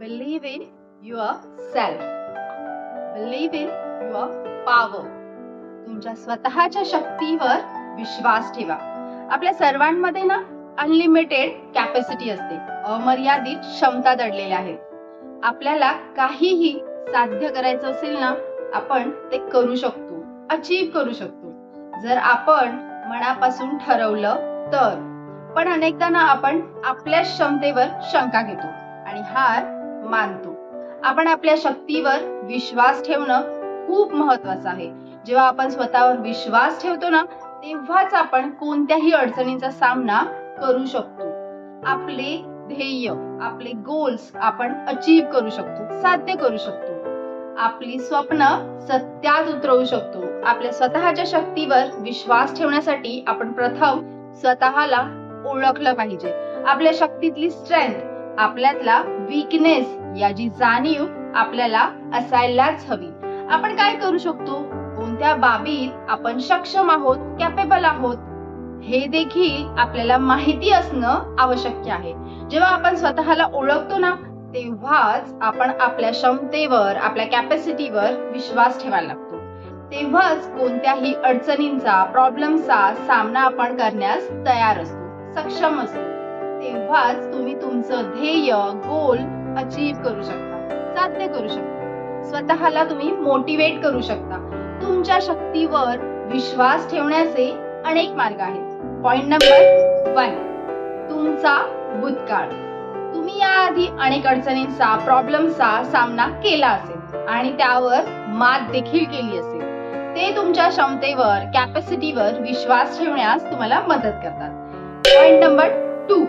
Believe in yourself believe in your तुमच्या स्वतःच्या शक्तीवर विश्वास ठेवा. आपल्या सर्वांमध्ये ना अनलिमिटेड कॅपॅसिटी असते. अमर्यादित क्षमता दडलेल्या आहेत आपल्याला काहीही साध्य करायचं असेल ना आपण ते करू शकतो. अचीव करू शकतो. जर आपण मनापासून ठरवलं तर. पण अनेकदा ना आपण आपल्या क्षमतेवर शंका घेतो. आणि हार मानतो. आपण आपल्या शक्तीवर विश्वास ठेवणं खूप महत्वाचं आहे. जेव्हा आपण स्वतःवर विश्वास ठेवतो ना तेव्हाच आपण कोणत्याही अडचणींचा सामना करू शकतो. आपले ध्येय आपले गोल्स आपण अचीव करू शकतो साध्य करू शकतो. आपली स्वप्न सत्यात उतरवू शकतो. आपल्या स्वतःच्या शक्तीवर विश्वास ठेवण्यासाठी आपण प्रथम स्वतःला ओळखलं पाहिजे. आपल्या शक्तीतली स्ट्रेंथ आपल्यातला वीकनेस याची जाणीव आपल्याला असायलाच हवी. आपण काय करू शकतो? कोणत्या बाबीत आपण सक्षम आहोत कॅपेबल आहोत हे देखील आपल्याला माहिती असणं आवश्यक आहे. जेव्हा आपण स्वतःला ओळखतो ना तेव्हाच आपण आपल्या क्षमतेवर आपल्या कॅपॅसिटीवर विश्वास ठेवायला लागतो. तेव्हाच कोणत्याही अडचणींचा प्रॉब्लेमचा सामना आपण करण्यास तयार असतो सक्षम असतो. तेव्हाच तुम्ही तुमचं ध्येय गोल अचीव करू शकता. साध्य करू शकता. स्वतःला तुम्ही मोटिवेट करू शकता. तुमच्या शक्तीवर विश्वास ठेवण्याचे अनेक मार्ग आहेत. पॉइंट नंबर वन तुमचा भूतकाळ. तुम्ही याआधी अनेक अडचणींचा प्रॉब्लेमचा सामना केला असेल आणि त्यावर मात देखील केली असेल. ते तुमच्या क्षमतेवर कॅपॅसिटीवर विश्वास ठेवण्यास तुम्हाला मदत करतात. पॉइंट नंबर टू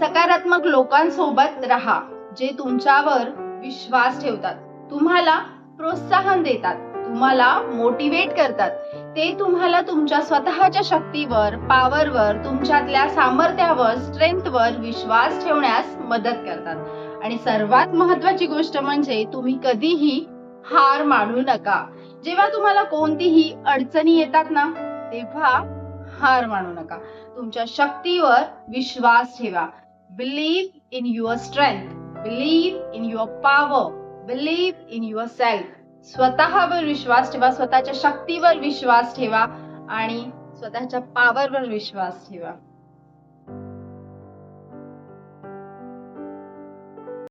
सकारात्मक लोकांसोबत राहा जे तुमच्यावर विश्वास ठेवतात. तुम्हाला प्रोत्साहन देतात तुम्हाला मोटिवेट करतात. ते तुम्हाला तुमच्या स्वतःच्या शक्तीवर पॉवरवर तुमच्यातल्या सामर्थ्यावर स्ट्रेंथवर विश्वास ठेवण्यास मदत करतात. आणि सर्वात महत्वाची गोष्ट म्हणजे तुम्ही कधीही हार मानू नका. जेव्हा तुम्हाला कोणतीही अडचणी येतात ना तेव्हा हार मानू नका. तुमच्या शक्तीवर विश्वास ठेवा. Believe in your strength Believe in your power. Believe in yourself स्वतःवर विश्वास ठेवा स्वतःच्या शक्तीवर विश्वास ठेवा आणि स्वतःच्या पॉवरवर विश्वास ठेवा.